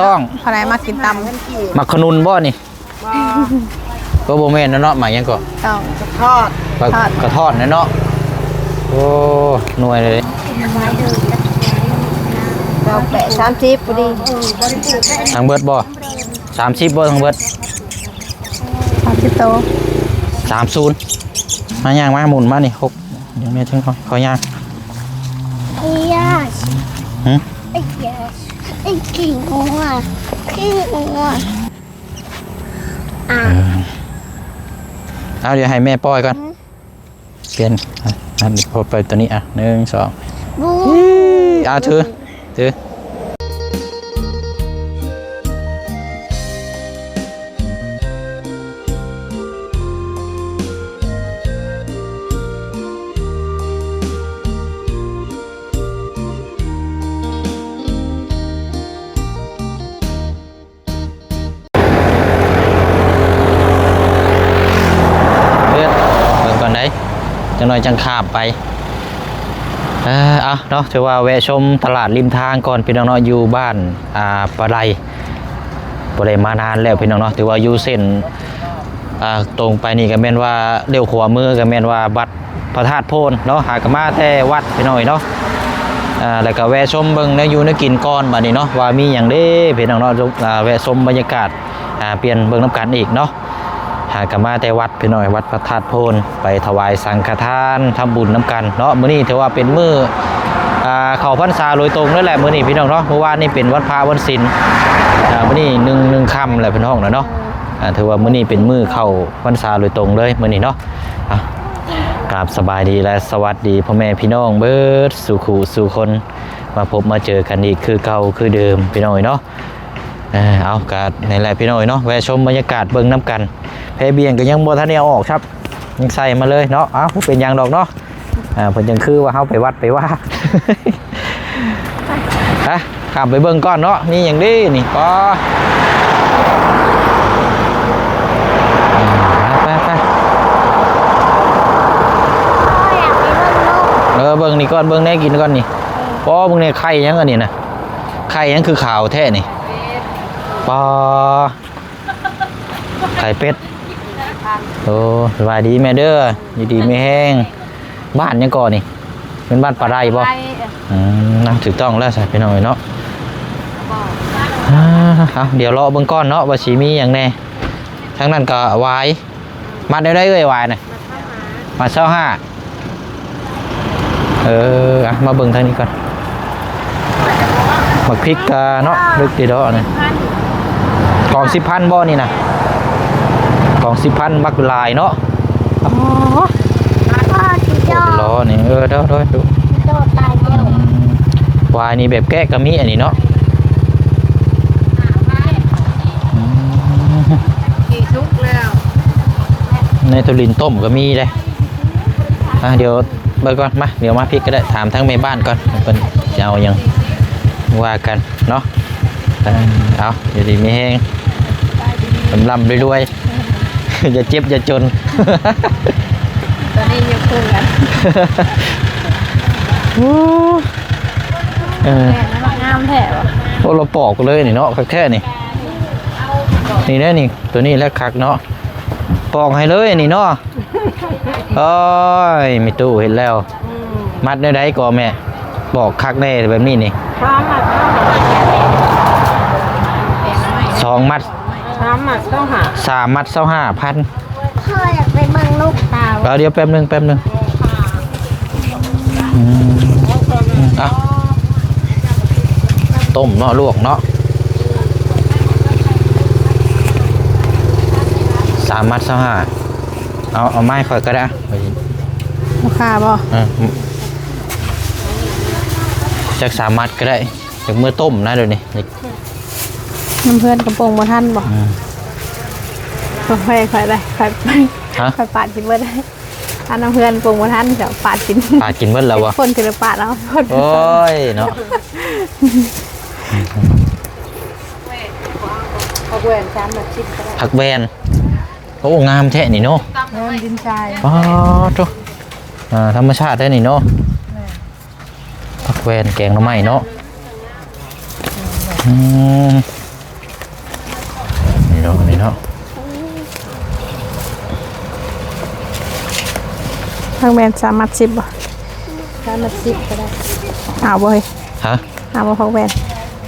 ต้องพอได้มากินตมักขนุนบ่นี่ก็บ่แม่นนะเนาะหมายหยังก็ำต้อง ทอดปลาทอด กระทอดนะเนาะโอ้หน่วยเลยเราแปะสามสิบพอดีทางเบิดบ่30บ่ทางเบิดสามสิบโต30มาย่างมาหมุนมานี่หกเดี๋ยวแม่ถึงเขาเขาย่าง Yes. หึ Yes. I can't go on. Can't go on. เอาเดี๋ยวให้แม่ปล่อยก่อนเปลี่ยนอะอันนี้พอไปตัวนี้อะหนึ่งสอง Boo. เอาถือถือ หน่อยจังขาบไปเออเอาเนาะถือว่าแวะชมตลาดริมทางก่อนพี่น้องเนาะอยู่บ้านอ่าปลาไหลปลาไหลมานานแล้วพี่น้องเนาะถือว่าอยู่เส้นอ่าตรงไปนี่ก็แม่นว่าเลี้ยวขวามือก็แม่นว่าวัดพระธาตุโพนเนาะหากมาแต่วัดพี่น้อยเนาะอ่าแล้วก็แวะชมเบิ่งเนื้ออยู่เนื้อกินก่อนบัดนี้เนาะว่ามีอย่างเด้พี่น้องเนาะอ่าแวะชมบรรยากาศอ่าเปลี่ยนเบิ่งน้ำกันอีกเนาะ หากมาแต่วัดพี่น้อยวัดพระธาตุโพนไปถวายสังฆทานทำบุญน้ำกันเนาะมื้อนี้ถือว่าเป็นมื้ออ่าเขาพรรษาโดยตรงนั่นแหละมื้อนี้พี่น้องเนาะเมื่อวานนี่เป็นวันพระวันศีลอ่ามื้อนี้หนึ่งหนึ่งค่ำแหละพี่น้องนะเนาะถือว่ามื้อนี้เป็นมื้อเข้าพรรษาโดยตรงเลยมื้อนี้เนาะอะกราบสบายดีและสวัสดีพ่อแม่พี่น้องเบิดสู่ขู่สู่คนมาพบมาเจอกันอีกคือเก่าคือเดิมพี่น้อยเนาะเออเอากาดในแหละพี่น้อยเนาะแวะชมบรรยากาศเบิ่งน้ำกัน เพเบียงก็ยังบ่ทันได้เอาออกครับ ยังใส่มาเลยเนาะเอ้าเป็นหยังดอกเนาะอ่าเพิ่นยังคือว่าเฮาไปวัดไปว่าฮะข้ามไปเบิ่งก่อนเนาะนี่อย่างนี้นี่ก็ไปไปเออเบิ่งนี่ก่อนเบิ่งแน่กินก่อนนี่ป้อเบิ่งในไข่ยังอันนี้นะไข่ยังคือขาวแท้นี่ปอไข่เป็ด โอ้สบายดีแม่เด้ออยู่ดีไม่แห้ง บ้านยังก่อนนี่ เป็นบ้านปลาไรบ่อืมนะถูกต้องแล้วใส่ไปหน่อยเนาะอ่าเอาเดี๋ยวรอเบิ่งก้อนเนาะว่าสีมีอย่างแน่ทั้งนั้นก็วายมาได้ได้เอ้ยวายน่ะมาเช้าห้าเอออะมาเบิ่งทางนี้ก่อนหมักพริกกาเนาะลึกดีเดอกนะกล่องสิบพันบ่นี่นะ กล่องสิบพันบักลายเนาะพ่อที่โอ้ยอเป็นล้อนี่เออเด้อเด้อดูโดดตายเดียววายนี่แบบแก้กะมีอันนี้เนาะอืมกี่ชุกแล้ว ในตุลินต้มก็มีเลยอะเดี๋ยวเบิกก่อนมาเดี๋ยวมาพริกก็ได้ถามทั้งแม่บ้านก่อนเป็นจะเอาหยังว่ากันเนาะเออเอาเดี๋ยวดีมีแห้งลำลำๆรวยๆ อย่าเจ็บอย่าจน ตอนนี้ยกขึ้นกันเออแม่แล้วงามแท้ว่ะโอ้เราปอกเลยนี่เนาะคักแค่นี่ นี่แน่นี่ ตัวนี้แล้วคักเนาะปอกให้เลยนี่เนาะโอ้ยมีตู้เห็นแล้ว มัดได้ไดก่อแม่ปอกคักแน่แบบนี้นี่พร้อมหมัดสองมัด พร้อมหมัดต้องหาสามมัดเศร้าห้าพันพ่ออยากไปเบิ่งลูกเต่าเอาเดี๋ยวแป๊บหนึงแป๊บหนึงอืมเอะต้มเนาะลวกเนาะสามมัดเศร้าห้าเอาเอาไม้คอยก็ได้อะไปราคาบ่เออจากสามมัดก็ได้จากเมื่อต้มนะเดี๋ยวนี้นี่ น้ำเพื่อนกระโปรงบ่ทันบ่อืมค่อยค่อยได้ค่อยไปฮะค่อยปาดกินเบิดได้อันน้ำเพื่อนกระโปรงบ่ทันเดี๋ยวปาดกินปาดกินเบิดแล้ววะคนคือปาดแล้วคนโอ้ยเนาะเอาแหวนสามหมัดชิดก็ได้ผักแบนโอ้งามแท้นี่เนาะเงินดินทรายอ๋อทุกอ่าธรรมชาติได้นี่เนาะผักแวนแกงหน่อไม้เนาะ เนาะทางแบรนสามาสิบบ่สามาสิบก็ได้เอาบ่เฮ้ยฮะเอาบ่พอกแบรนด์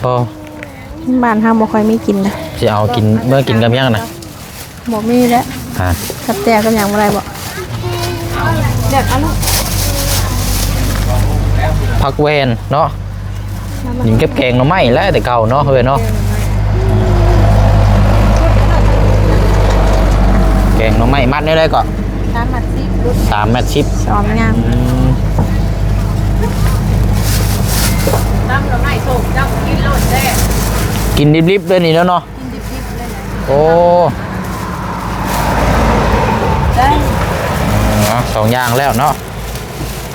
พบ้านห้ามบ่ค่อยไม่กินนะจะเอากินเมื่อกินกับย่างนะบ่มีแล้วฮะกับแต่กับย่างอะไรบ่เด็กอันพักเวนเนาะยิงเก็บแกงเนาะไม่แล้วแต่เก่าเนาะเฮ้ยเนาะ แกงหน่อไม้มัดนี่เลยก็ชามละสิบลูกสามแมตชิปสอนงามอืมน้ำละไม่ส่งน้ำกินโลดแท้กินดิบๆเลยนี่แล้วเนาะโอ้ได้เนาะสองอย่างแล้วเนาะ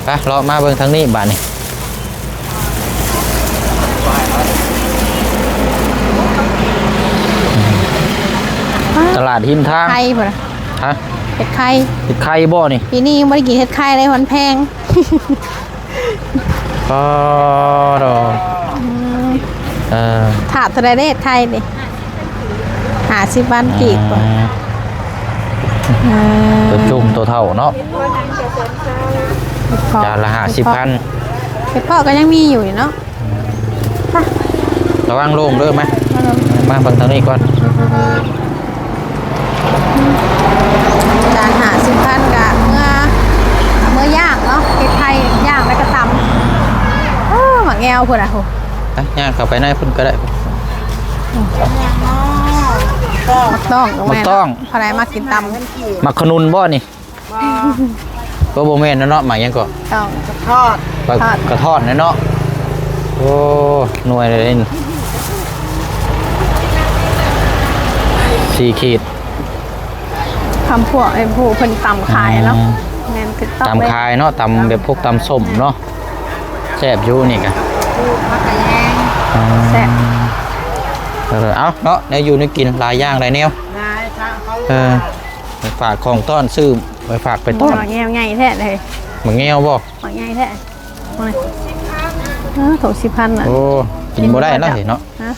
ไปรอมาเบิ่งทางนี้บ้านนี่ตลาดหิมทางไข่บ่ล่ะ ฮะเฮ็ดไข่ติดไข่บ่นี่ปีนี้ยังบ่ได้กินเฮ็ดไข่เลยมันแพงก็รอเออถาดเท่าใดได้เฮ็ดไข่ดิ50บาทกีบบ่เออตัวจุ่มตัวเท่าเนาะเฮ็ดเพาะจานละห้าสิบพันเฮ็ดเพาะก็ยังมีอยู่นี่เนาะระวังโล่งเด้อไหมมาเบิ่งทางนี้ก่อน จาน50พันก็เมื่อเมื่อย่างเนาะเฮ็ดไข่ย่างแล้วก็ตำเอ อหมักแงวพุ่นอะโหไปย่างเข้าไปในพุ่นก็ได้มักต้องแม่มักต้องเท่าไหร่มากินตำมักขนุนบ่นี่ก็บ่แม่นนะเนาะหมายยังก็ต้องทอดปลาทอดกระทอดนะเนาะโอ้หน่วยเลยนี่สี่ขีดคำพวกไอ้ผู้เพิ่นตำขายเนาะแม่นคือต้องตำคายเนาะตำแบบพวกตำส้มเนาะแซ่บอยู่นี่กะผักกะแยงแซ่บเออเอาเนาะเนี่ยอยู่ในกินหลายอย่างหลายแนวนายทางเขาเออไปฝากของต้อนซื้อไปฝากไปหต้อนมักแงวใหญ่แท้เลยมึงแงวบ่หมักใหญ่แท้มาเลยเออถูกสิพันอะโอ้กินบ่ได้แล้วสิเนาะฮะ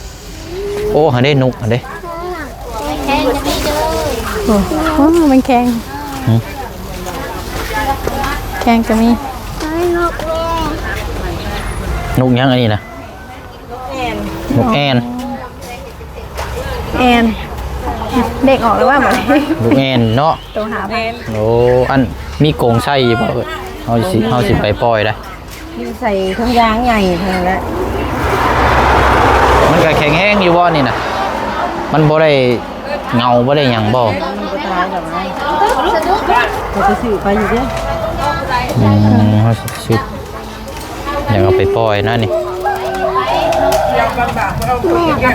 โอ้หันได้นุกหันได้โอ้โหมันแข็งหืมแข็งก็มีนุก ยังอันนี้นะนุกแอนแอนเด็กออกหรือว่าหมดเลยนุกแอนเนาะตัวหาแพนโอ้อันมีโกงไส้บ่เอ้ยเฮาสิเฮาสิไปปล่อยได้มีใส่ทั้งยางใหญ่ทั้งนั้นมันก็แข็งแห้งอยู่บ่นี่น่ะมันบ่ได้เงาบ่ได้หยังบ่มันก็ตายแบบนั้นจะไปซื้อไปอยู่เด้ออืมเฮาสิซื้ ออยากเอาไปปล่อยนะนี่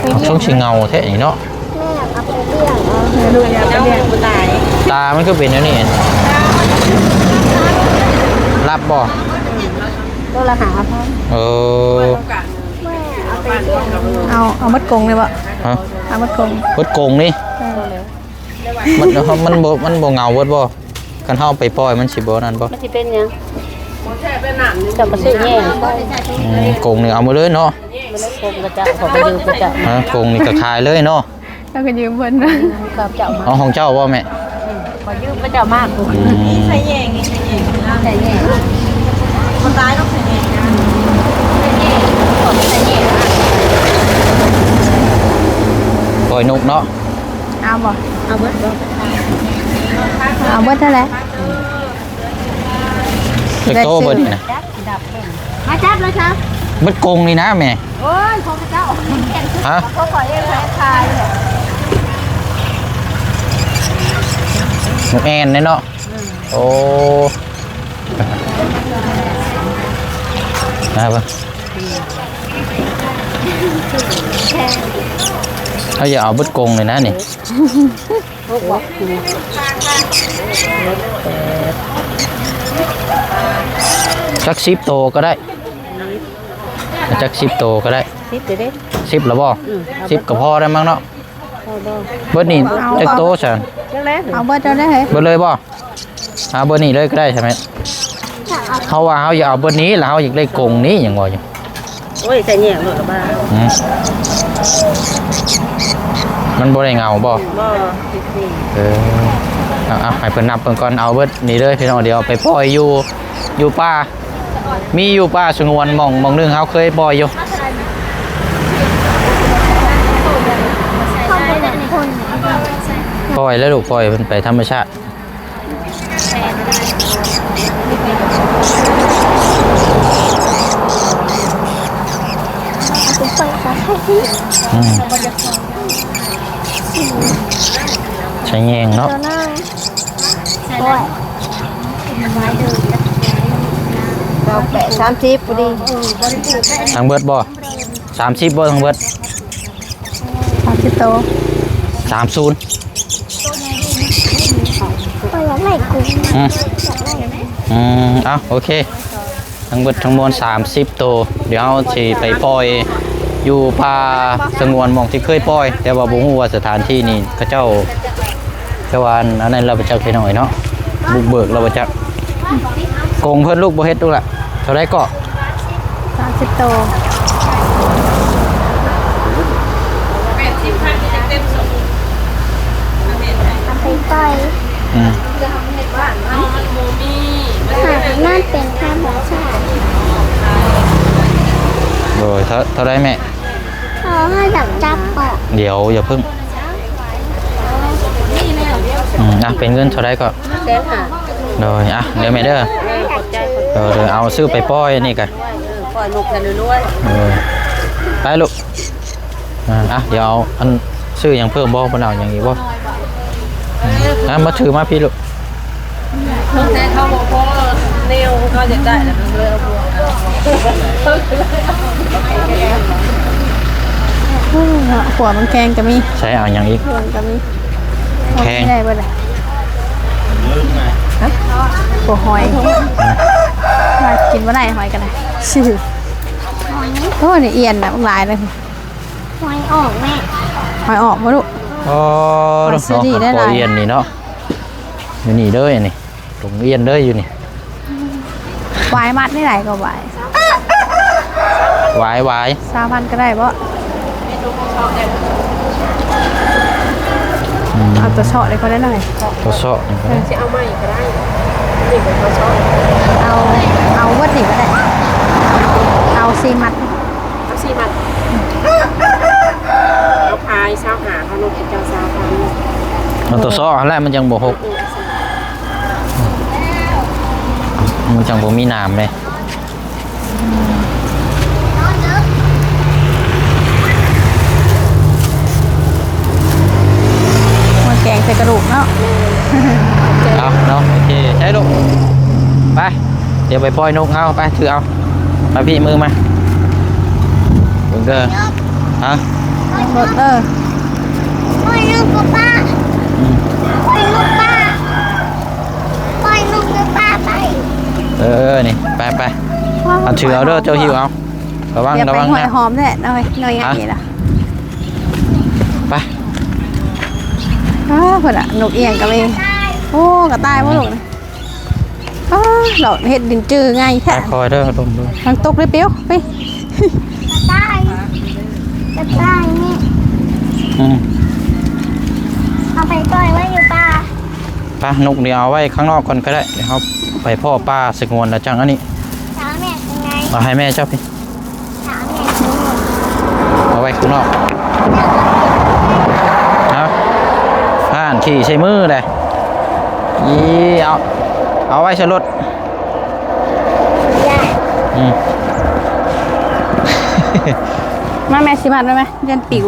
เอาช่วงสิเงาแท้นี่เนาะลูกอยากไปเลี้ยงผู้ตายตา มันก็เป็นแนวนี้รับบ่ก็ละหาพันเออเอาเอามัดกงเลยบ่ฮะเอามัดกงเบิดโกงนี่มันมันบ่มันบ่เงาเบิดบ่กันเฮาไปปล่อยมันสิบ่นั่นบ่มันสิเป็นยัง จับกระสือแง่อืมโกงนี่เอามาเลยเนาะมันเลยคงกระจะขอไปดูกระจะฮะโกงนี่ก็ขายเลยเนาะแล้วก็ยืมเพิ่นกับเจ้ามาเอาของเจ้าบ่แม่ขอยืมกระเจ้ามากกูอืมใส่แง่ใส่แง่ใส่แง่คนตายต้องใส่แง่ใส่แง่ปล่อยนกเนาะเอาบ่เอาเบิดบ่เอาเบิดเท่าไหร่ เด็กโตเบิดนี่นะมาจับเลยครับเบิดโกงนี่นะแม่โอ้ยของเจ้าฮะเขาขอเองขายขายนกแอนเนี่ยเนาะโอ้ได้ปะเขาอย่าเอาเบิดโกงเลยนะนี่เขาบอก จักซิปโตก็ได้จักซิปโตก็ได้สิเด้ซิปแล้วบ่ซิปก็พอได้มั้งเนาะเอาบ่เบิดนี่จักโตฉันจังแล้วเอาเบิดเท่าไหร่เฮ้ยเบิดเลยบ่เอาเบิดนี่เลยก็ได้ใช่ไหมเขาว่าเขาอย่าเอาเบิดนี้แล้วเขาอยากได้กงนี้อย่างว่าอยู่โอ้ยใส่แง่หมดบ้าอืมมันบ่ได้เงาบ่บ่สิสิเออเอาเอาให้เพิ่นนับเพิ่นก่อนเอาเบิดนี่เลยพี่น้องเดี๋ยวเอาไปปล่อยอยู่อยู่ป่า มีอยู่ป่าสงวนหม่องหม่องหนึงเฮาเคยปล่อยอยู่พ่อเป็นคนปล่อยแล้วลูกปล่อยเพิ่นไปธรรมชาติอืมใช้แยงเนาะตัวนั่ง ด้วยเราแปะสามสิบพอดีทั้งเบิดบ่30บ่ทั้งเบิดสามสิบโต30ตัวยังไม่กุ้งอืมอืมเอาโอเค ทั้งเบิดทั้งมวล30ตัวเดี๋ยวเอาสิไปปล่อยอยู่ป่าสงวนหม่องที่เคยปล่อย แต่ว่าบ่ฮู้ว่าสถานที่นี้เขาเจ้าเจ้าว่าอันนั้นเราไปจักไปหน่อยเนาะบุกเบิกเราไปจักโกงเพิ่นลูกบ่เฮ็ดลูกล่ะเท่าไรก็สามสิบโตเอาไปปล่อยอืมหานั่นเป็นธรรมชาติโดยเท่าเท่าไรแม่เขาให้ดักจับออกเดี๋ยวอย่าเพิ่งอืมอะเป็นเงินเท่าไรก็แสนหาโดยอะเดี๋ยวแม่เด้อ เออเดี๋ยวเอาซื้อไปปล่อยนี่กันเออปล่อยลูกกันรวยเออไปลูกอะอะเดี๋ยวเอาอันซื้ออย่างเพิ่มบ่บ่เอาอย่างอีกบ่อะมาถือมาพี่ลูกๆแต่เขาบอกว่าเนวเขาจะได้แล้วมันเลยเอาบัวหัวมันแกงก็มีใช้เอาอย่างอีกหัวก็มีแพงไม่ได้เบ่เลยฮะหัวหอย มากินว่าได้หอยกันเลยชื่อโอ้นี่เอียนแบบหลายเลยหวยออกแม่หอยออกมาลูกอ๋อขอเนาะซื้อดีได้หลายขอเอียนนี่เนาะอยู่นี่เด้อนี่ตรงเอียนเด้ออยู่นี่วายมัดนี่ไหนก็วายหวายหวายสามพันก็ได้บ่เอาตัวเฉาะเลยก็ได้หน่อยตัวเสาะนี่ก็ได้จะเอาใหม่ก็ได้นี่เป็นเขาชอบ เอาเอาวัดหนิก็ได้เอาซีมัดเอาสี่มันเอาพายเช้าหาเขาลงกินเจ้าเช้าพายมันตัวเสาะอะไรมันยังบ่หกมันจังบ่มีน้ำเลย มันแกงใส่กระดูกเนาะ เอาเนาะโอเคใช้ลูกไป เดี๋ยวไปปล่อยนกเอาไปถือเอามาพี่มือมาเบิ่งเด้อฮะรถเออปล่อยลูกกับป้าอืมปล่อยลูกป้าปล่อยลูกกับป้าไปเออนี่ไปไปเอาถือเอาเด้อเจ้าหิวเอาระวังอย่าระไปวังหอยนะหอมแน่หน่อยหน่อยอย่างนี้ล่ะไปอ้าวเพิ่นอะนกเอียงก็มีโอ้กระต่ายบ่ลูกนะ อ้าวดอกเฮ็ดดินจื้อง่ายไปแท้คอยเด้อลมดูมันตกเลยเปียวไปกระต่ายกระต่ายนี่อืมเอาไปปล่อยไว้อยู่ป่าไปนกเดี๋ยวเอาไว้ข้างนอกก่อนก็ได้เดี๋ยวเขาไปพ่อป้าสงวนแล้วจังอันนี้ถามแม่เป็นไงมาให้แม่เจ้าพี่ถามแม่เป็นไงเอาไว้ข้างนอกเอาผ่านขี่ใช้มือเลยยี่เอา เอาไว้ใช้รถย่าอืมมาแม่สิมัดได้ไหมยันปิว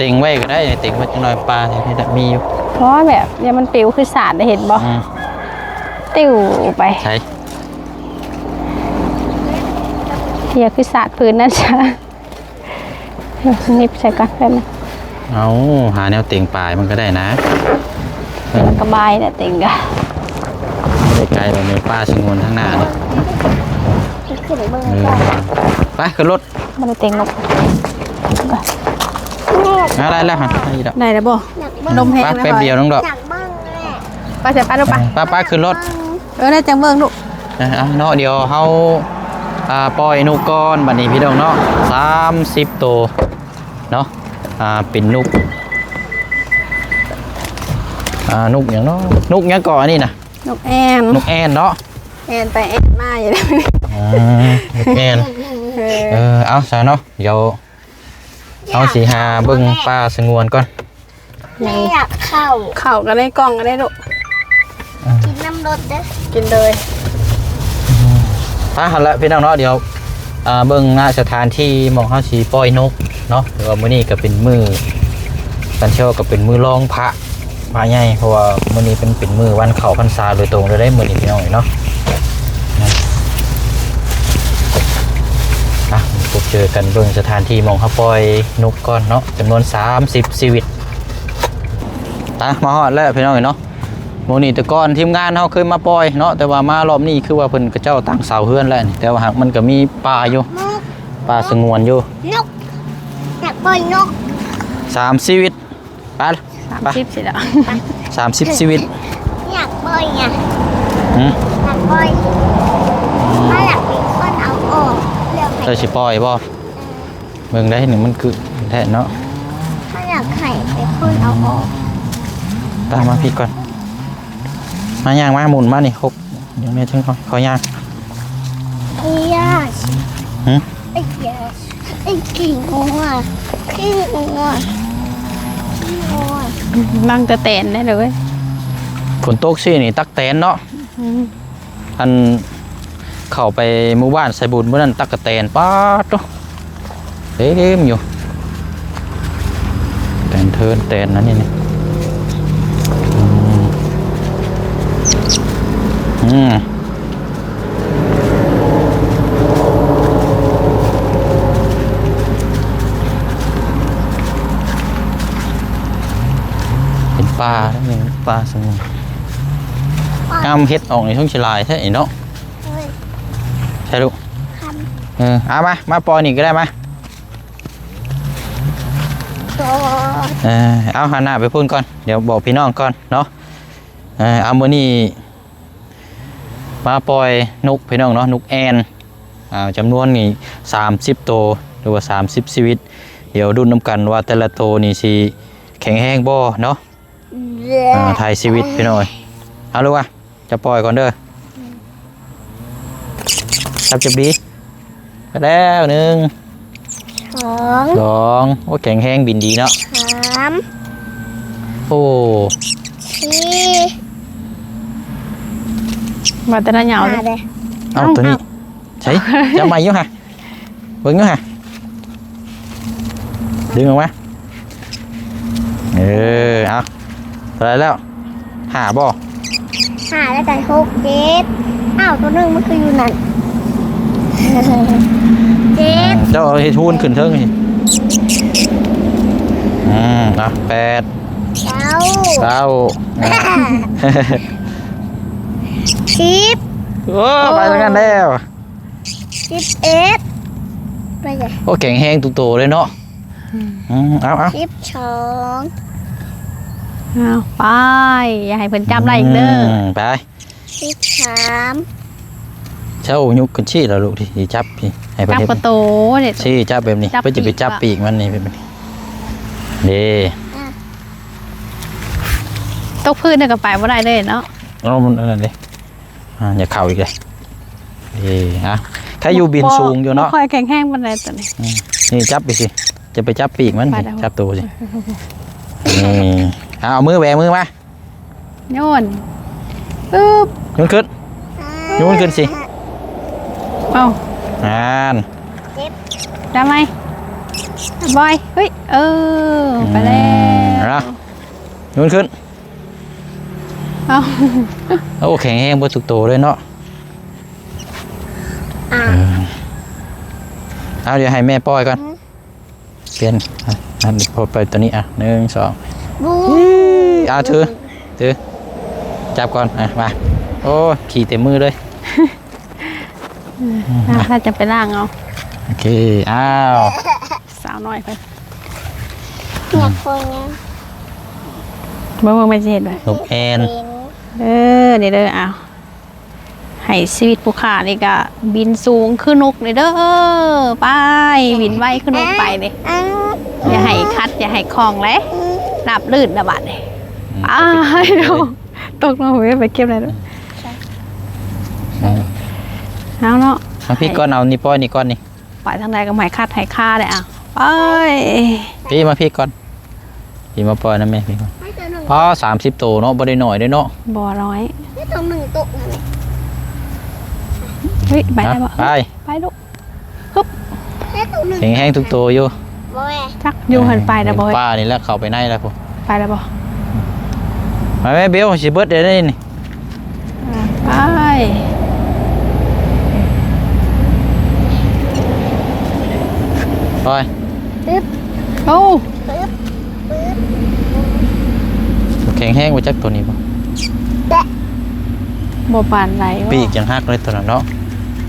ติงไว้ก็ได้ติงไว้จังหน่อยปลาที่นี่มีอยู่เพราะว่าแบบเนี่ยมันปิวคือสาดได้เห็นบ่อืมติวไปใช่เฮียคือสาดพื้นนั่นจ้ะเดี๋ยวนิบใส่กันแป๊บนึงเอาหาแนวติงปลายมันก็ได้นะมันก็บายเนี่ยติงกะ ไม่ได้ไกลเรามีป้าสงวนข้างหน้านี่ขึ้นเบิ่งเออก่อนไปขึ้นรถมันติงนกแม่อะไรแล้วฮะนี่ดอกได้แล้วบ่อยากเบิ่งนมแห้งป้านะแป๊บเดียวน้องดอกอยากเบิ่งแม่ไปเสร็จไปลูกไปป้าป้าขึ้นรถเออได้จังเบิ่งลูกนะเอาเนาะเดี๋ยวเฮาอ่าปล่อยนุกก้อนบัดนี้พี่น้องเนาะ30ตัวเนาะอ่าเป็นนุกอ่านุกอย่างเนาะนุกหยังก่อนอันนี่นะ นกแอนนุกแอนเนาะแอนไปแอนมาอยู่เลยอ่านุกแอนเออเอาซะเนาะเดี๋ยวเอาสีหาเบิ่งป้าสงวนก่อนแม่อยากเข้าเข่าก็ได้กล้องก็ได้ลูกกินน้ำรสเด้อกินเลยป้าหันละพี่น้องเนาะเดี๋ยวอ่าเบิ่งหน้าสถานที่หมองเฮาสิปล่อยนกเนาะหรือว่ามื้อนี้ก็เป็นมื้อกันเที่ยวก็เป็นมื้อรองพระ พระใหญ่เพราะว่ามื้อนี้เป็นเป็นมื้อวันเข้าพรรษาโดยตรงเลยได้มื้อนี้พี่น้องเนาะอะพบเจอกันเบิ่งสถานที่หมองเขาปล่อยนกก่อนเนาะจำนวน 30ชีวิตตามาฮอดแล้วพี่น้องเห็นเนาะโมนี่แต่ก่อนทีมงานเขาเคยมาปล่อยเนาะแต่ว่ามารอบนี้คือว่าเพิ่นกระเจ้าต่างเสาเฮือนแล้วนี่แต่ว่าหากมันก็มีป่าอยู่นกป่าสงวนอยู่นกอยากปล่อยนกสามชีวิตไป สามไปสิบสิแล้วสามสิบชีวิตอยากปล่อยไงหืมอยากปล่อยถ้าอยากมีคนเอาออกเรียกเธอสิปล่อยบ่เบิ่งได้หนึ่งมันคือแท้เนาะถ้าอยากไข่เป็นคนเอาออกตามมาพี่ก่อน มาย่างมาหมุนมานี่ครบยังไม่ถึงเขาเขาย่างไอ้ยาชหืมไอ้ยาชไอ้กิ่งงัวกิ่งงัวกิ่งงัว นั่งจะเตนได้เลยฝนตกสินี่ตักแตนเนาะอืมอันเข้าไปหมู่บ้านไซบุญเมื่อนั้นตักกะแตนป้าดโตเต็มอยู่แตนเทินแตนนั้นนี่นี่อืม ป็นปลาแล้วนี่ปลาสงวนงามเฮ็ดออกในช่วงชลายใช่เนาะเฮ้ยใช่ลูกคเออเอามา มาปอยนี่ก็ได้มาำตัวเออเอาหันหน้าไปพูดก่อน เดี๋ยวบอกพี่น้องก่อนเนาะเออเอามือนี่มาปล่อยนกพี่น้องเนาะนกแอนอ่าจำนวนนี่สามสิบตัวหรือว่าสามสิบชีวิต เดี๋ยวดุนน้ำกันว่าแต่ละตัวนี่สิแข็งแห้งบ่เนาะ อ่าถ่ายชีวิตพี่น้องเอ้ยเอาลูกว่าจะปล่อยก่อนเด้อจับจับดีไปแล้วหนึ่งสองสองโอ้แข็งแห้งบินดีเนาะสามโอ้สี่มาแต่ละเหยาห้าเลยเลย เอาตัวนี้ใช่จะมาอยู่ฮะเบิ่งอยู่ฮะดึงออกมาเออเอา อะไรแล้วหาบ่ห้าแล้วกันหกเจ็ดอ้าวตัวหนึงมันคืออยู่นั่นเจ็ดเจ้าเอาให้ทูนขึ้นเทิงสิอืมอะแปดเก้าเก้าสิบโอ้ไปแล้วกันแล้วสิบเอ็ดไปเลยโอ้แข็งแห้งตุโตเลยเนาะอืมเอาเอา สิบสองเอาไป อย่าให้เพิ่นจำได้อีกเด้อมไป สิบสามเจ้ายุกกันชี้แล้วลูกที่สิจับพี่ให้เพิ่นจับเฮ็ดกระโตเนี่ย ชี้จับแบบนี้จับเพื่อจะไปปีกจับอะปีกมันนี่แบบนี้เด้ตกพื้นเนี่ยก็ไปบ่ได้เลยเนาะเอามันอันนั้นเลยอ่าอย่าเข่าอีกเลยเด้ฮะแค่อยู่บินสูงอยู่เนาะบ่ค่อยแข็งแห้งปานใดตัวนี้ นี่จับไปสิ จะไปจับปีกมันไปได้จับตัวสินี่ เอาเอามือแหวมือมาโยนปึ๊บโยนขึ้นโยนขึ้นสิเอาอ่านได้ไหมบอยเฮ้ยเออไปแล้อืมวเอาโยนขึ้นเอาโอ้แข็งแรงบนสุกโตเลยเนาะอ่าเอาเดี๋ยวให้แม่ป้อยก่อนเปลี่ยนอะอันนี้พอไปตัวนี้อะหนึ่งสองบู เอาถือถือจับก่อนอะมาโอ้ขี่เต็มมือเลยอะถ้าจะไปล่างเอาโอเคอ้าวสาวน้อยไปอยากคนเนี้ยเมื่อเมื่อไม่เห็นเลยนกแอนเป็นเด้อนี่เด้อเอาให้ชีวิตผู้ขานี่ก็บินสูงขึ้นนกนี่เด้อไปบินไวขึ้นนกไปนี่อ้าวอย่าให้คัดอย่าให้คลองเลยอืมนับลื่นนะบัดนี่ไป อ้าวเดี๋ยวตกลงไปไปเก็บอะไรด้วยอืมเอาเนาะเอาพี่ก้อนเอานี่ป้อยนี่ก้อนนี่ไปทางใดก็หมายคาดหายค่าเลยอะไปพี่มาพี่ก้อนพี่มาป้อยนะแม่พี่ก้อนไม่ตัวหนึ่งพอสามสิบตัวเนาะบ่ได้หน่อยได้อเนาะบ่อน้อยไม่ตัวหนึ่งตัวนั่นแหละเฮ้ยไปได้บ่ไปไปลูกไม่ตัวหนึ่งแข็งแห้งทุกตัวอยู่บอยจักอยู่หันไปนะบ่เฮ้ยป้านี่แหละเข้าไปในแล้วผมไปแล้วบ่ มาแม่เบลสิเบิดเดี๋ยวได้นี่อะไปปอยปึ๊บโอ้ปึ๊บปึ๊บแข็งแห้งไปจักตัวนี้บ่แตะบ่ปานไรวะปีกยังหักเลยตัวนั้นเนาะ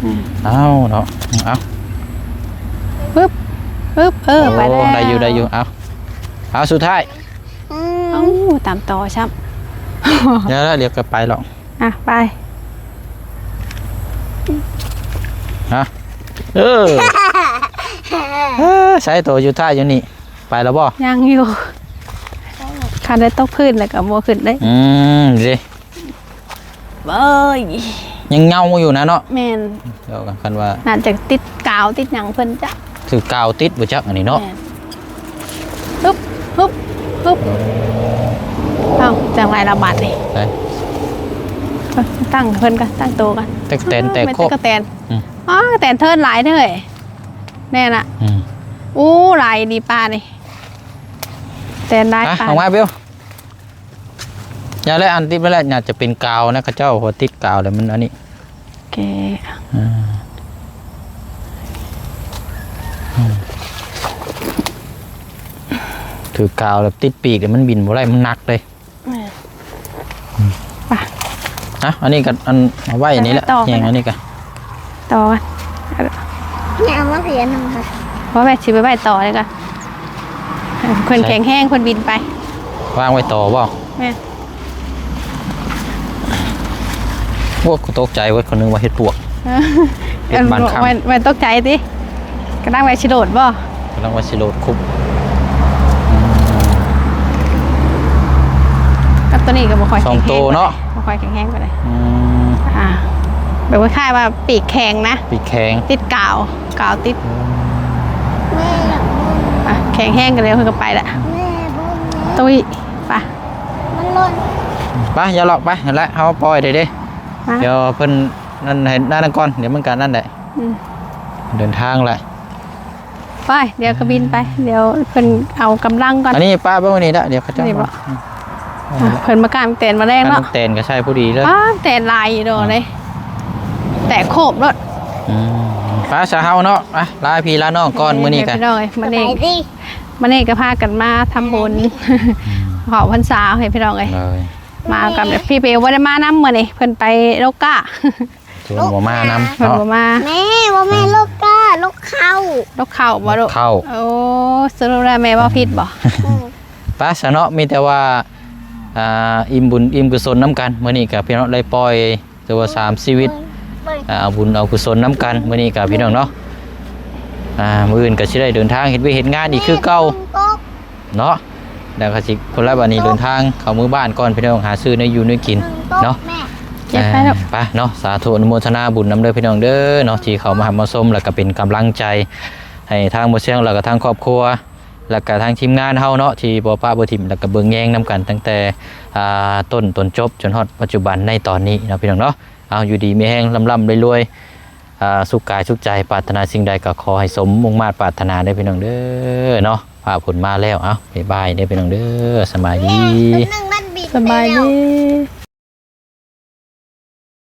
อืมเอ้าเนาะเอาปึ๊บปึ๊บเออไปแล้วโได้อยู่ได้อยู่เอาเอาสุดท้ายอืเอ้ามตามต่อชับ เดี๋ยวแล้วเดี๋ยวก็ไปหรอกอะไปเออเออใช้ตัวอยู่ท้ายอยู่นี่ ไปแล้วบ่ยังอยู่คันได้ตกพื้นแล้วก็บ่ขึ้นได้ อืมดิเอ้ยยังเงาอยู่นะเนาะแม่นเดี๋ยวกันคันว่าน่าจะติดกาวติดหยังเพิ่นจ้ะถือกาวติดบ่จักอันนี้เนาะแม่ฮึบฮึบฮึบ เอ้าจังไรระบาดนี่ไปตั้งเพิ่นกันตั้งตัวกันแตกแตนแตกไม่โคใช่กกระแตนอืมอ๋อกระแตนเทินหลายเด้อแน่น่ะอืมอู้หลายดีป้านี่แตนได้อะป้าออกมาเบลอย่าเลยอันติดไปแล้วน่าจะเป็นกาวนะเข้าเจ้าหัวติดกาวแล้วมันอันนี้โอเคถือกาวแล้วติดปีกเดี๋ยวมันบินบ่ได้มันหนักเลย ไป่ะ นะอันนี้กันอันเอาไว้อันนี้แหละต่อกันแยงอันนี้กันต่อกันเนี่ยเอามาเขียนหนึ่งค่ะเพราะแม่ชิไปไปต่อเลยกันคนแข็งแห้งคนบินไปวางไว้ต่อบ่แม่พวกตกใจเว้ยคนนึงว่าเฮ็ดปวกเฮ็ดบ้านค่ำมันมันตกใจติกระด้างไปชิโดดบ่กำลังว่าสิโหลดคุบ กับ ตัวนี้ก็บ่ค่อยสองแข็โตแรงเนาะบ่ค่อยแข็งแห้งไปเลยอืมอ่าแบบว่าคล้ายๆว่าปีกแข็งนะ ปีกแข็งติดกาวกาวติดแม่อยากบุญอะแข็งแห้งกันเลยเพิ่นก็ไปละแม่บุญนะตุ้ยไปมันหล่นไปอย่าหลอกไปนั่นแหละเฮาปล่อยได้เด้มาเดี๋ยวเพิ่นนั่นให้นั่นก่อนเดี๋ยวมันก็นั่นแหละอืมเดินทางแหละไปเดี๋ยวก็บินไป เดี๋ยวเพิ่นเอากำลังก่อนอันนี้ป้าเบิ่งอันนี้ละเดี๋ยวเขาจะนี่บ่มาอะ เพิ่นมากางเต็นท์มาแรอังนเนาะนั้นเตนก็ใช่ผู้ดีเลยว้าเต็นท์ลายอยู่โดนเลย แต่โคบรถอืมป้าสาเฮาเนาะอะลาพี่ลาน้องก่อนมื้อนี้กันพี่น้องเอ้ยสมันเอบางยดีมันเองก็พากันมาทำบุญขอพรรษาให้พี่น้องเอ้ยเลยมากับพี่เปลว่าได้มานำมื้อนี้เพิ่นไปโลกาชวนบ่มานำเพิ่นเนาะบ่มาแม่ว่าแม่ลูกก้าลูกเข้าโลกเข้าบ่ลูกเข้าโอ้สรุปแล้วแม่ว่าผิดบ่อืมป้าสะเนาะมีแต่ว่า อ่าอิ่มบุญอิ่มกุศลน้ำกันมื้อนี้กับพี่น้องได้ปล่อยตัวว่าสามชีวิตเปิดอ่าเอาบุญเอากุศลน้ำกันมื้อนี้กับพี่น้องเนาะอ่ามื้ออื่นก็สิได้เดินทางเฮ็ดเวยกเฮ็ดงานอีกคือเก่าก๊กเนาะแล้วก็สิคนละบัดนี้เดินทางเข้ามือบ้านก่อนพี่น้องหาซื้อในอยู่ในกินหนึ่งก๊กเนาะแม่เจ็บไปลูกไปเนาะสาธุอนุโมทนาบุญนำเด้อพี่น้องเด้อเนาะที่เขามาหามาชมแล้วก็เป็นกำลังใจ ให้ทางบ่เชียงแล้วก็ทางครอบครัว แล้วก็ทางทีมงานเฮาเนาะที่บ่ป้าบ่ทิมแล้วก็เบิ่งแยงนํกันตั้งแต่อ่าต้นต้นจบจนฮอดปัจจุบันในตอนนี้เนาะพี่น้องเนาะเอาอยู่ดีมีแห้งร่ำๆรวยๆอ่าสุขกายสุขใจปรารถนาสิ่งใดก็ขอให้สมมุ่งมาตรปรารถนาได้อพี่น้องเด้อเนาะพาผลมาแล้วเอาบ๊ายบายเด้อพี่น้องเด้อสบายดีหนึ่งมันบิดสบายไปแล้ว ดี